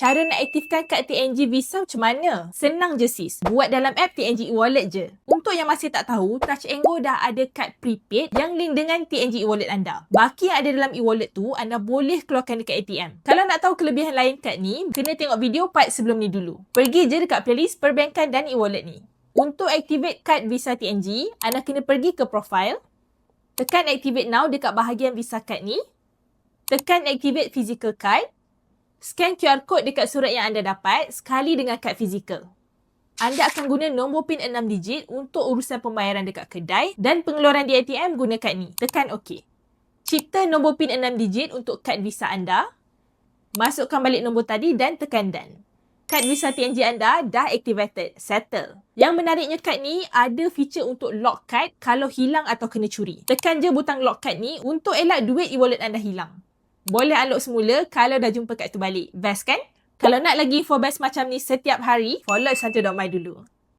Cara nak aktifkan kad TNG Visa macam mana? Senang je sis. Buat dalam app TNG e-wallet je. Untuk yang masih tak tahu, Touch Go dah ada kad prepaid yang link dengan TNG e-wallet anda. Baki yang ada dalam e-wallet tu, anda boleh keluarkan dekat ATM. Kalau nak tahu kelebihan lain kad ni, kena tengok video part sebelum ni dulu. Pergi je dekat playlist perbankan dan e-wallet ni. Untuk activate kad Visa TNG, anda kena pergi ke profile, tekan activate now dekat bahagian Visa card ni, tekan activate physical card, Scan QR code dekat surat yang anda dapat sekali dengan kad fizikal. Anda akan guna nombor PIN 6 digit untuk urusan pembayaran dekat kedai dan pengeluaran di ATM guna kad ni. Tekan OK. Cipta nombor PIN 6 digit untuk kad Visa anda. Masukkan balik nombor tadi dan tekan Done. Kad Visa TNG anda dah activated. Settle. Yang menariknya kad ni ada feature untuk lock card kalau hilang atau kena curi. Tekan je butang lock card ni untuk elak duit e-wallet anda hilang. Boleh unlock semula kalau dah jumpa kat tu balik. Best kan? Kalau nak lagi info best macam ni setiap hari, follow Santo.my dulu.